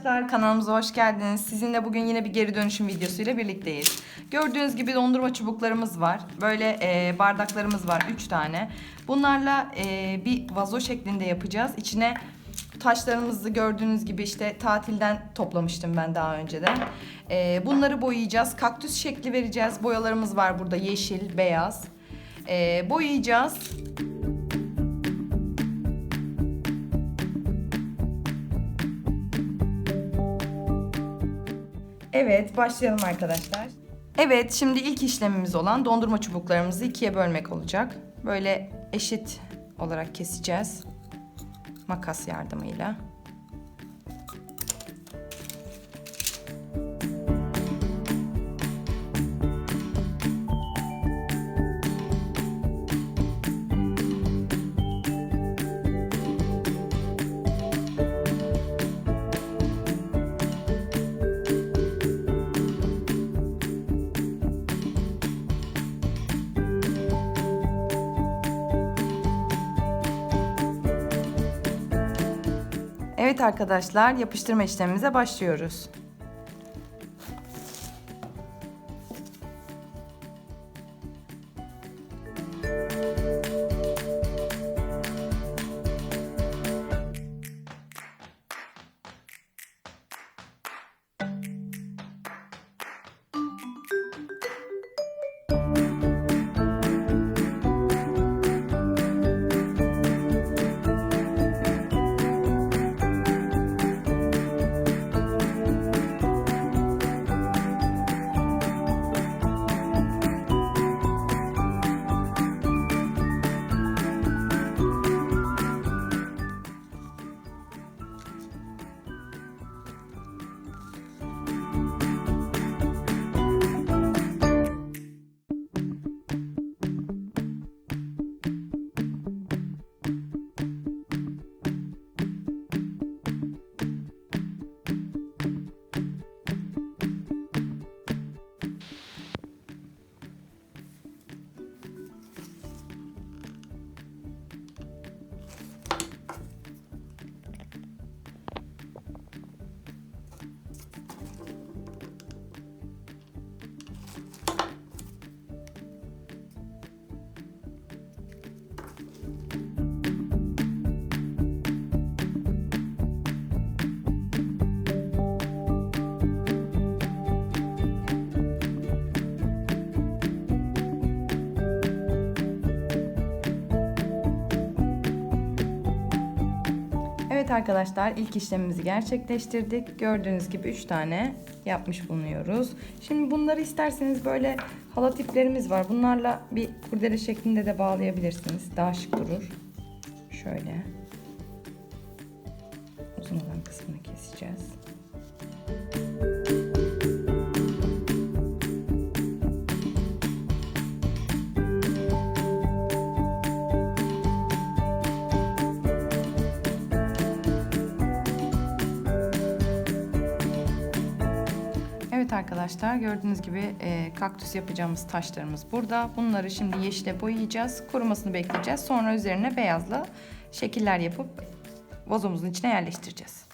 arkadaşlar kanalımıza hoş geldiniz. Sizinle bugün yine bir geri dönüşüm videosuyla birlikteyiz. Gördüğünüz gibi dondurma çubuklarımız var. Böyle e, bardaklarımız var 3 tane. Bunlarla e, bir vazo şeklinde yapacağız. İçine taşlarımızı gördüğünüz gibi işte tatilden toplamıştım ben daha önceden. E, bunları boyayacağız. Kaktüs şekli vereceğiz. Boyalarımız var burada yeşil, beyaz. E, boyayacağız. Evet, başlayalım arkadaşlar. Evet, şimdi ilk işlemimiz olan dondurma çubuklarımızı ikiye bölmek olacak. Böyle eşit olarak keseceğiz. Makas yardımıyla. Evet arkadaşlar, yapıştırma işlemimize başlıyoruz. Arkadaşlar ilk işlemimizi gerçekleştirdik. Gördüğünüz gibi 3 tane yapmış bulunuyoruz. Şimdi bunları isterseniz böyle halat iplerimiz var. Bunlarla bir kurdele şeklinde de bağlayabilirsiniz. Daha şık durur. Şöyle. Uzun olan kısmını keseceğiz. Evet arkadaşlar gördüğünüz gibi e, kaktüs yapacağımız taşlarımız burada. Bunları şimdi yeşile boyayacağız. Kurumasını bekleyeceğiz. Sonra üzerine beyazla şekiller yapıp vazomuzun içine yerleştireceğiz.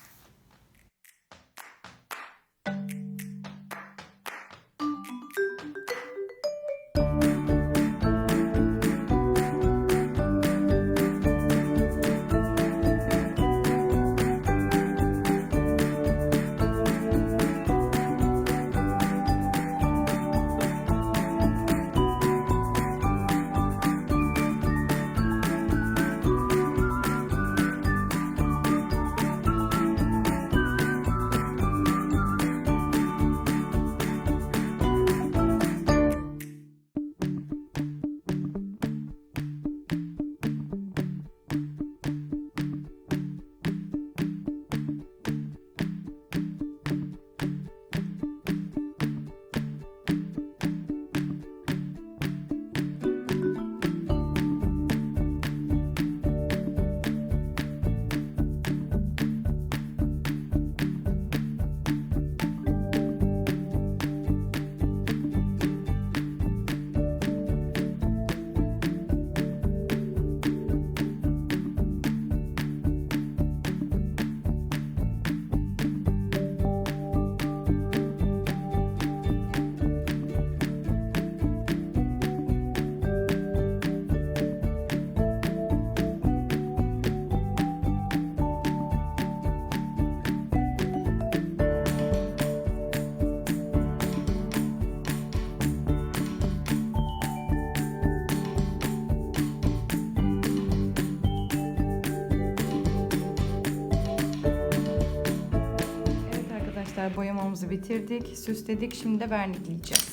Boyamamızı bitirdik. Süsledik. Şimdi de vernikleyeceğiz.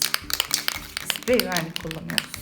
Sprey vernik kullanıyoruz.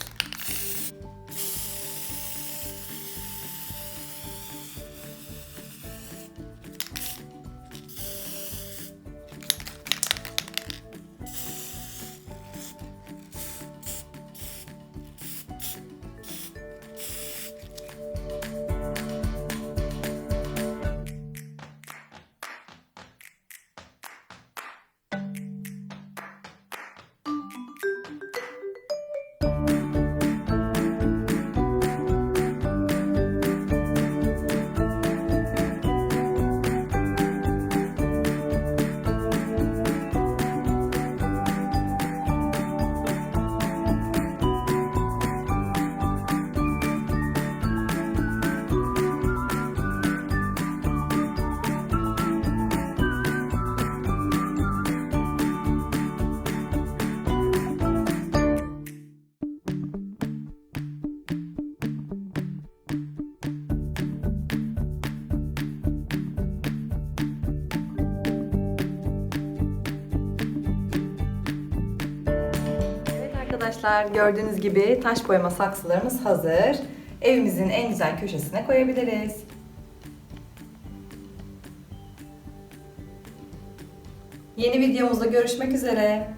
Arkadaşlar gördüğünüz gibi taş boyama saksılarımız hazır. Evimizin en güzel köşesine koyabiliriz. Yeni videomuzda görüşmek üzere.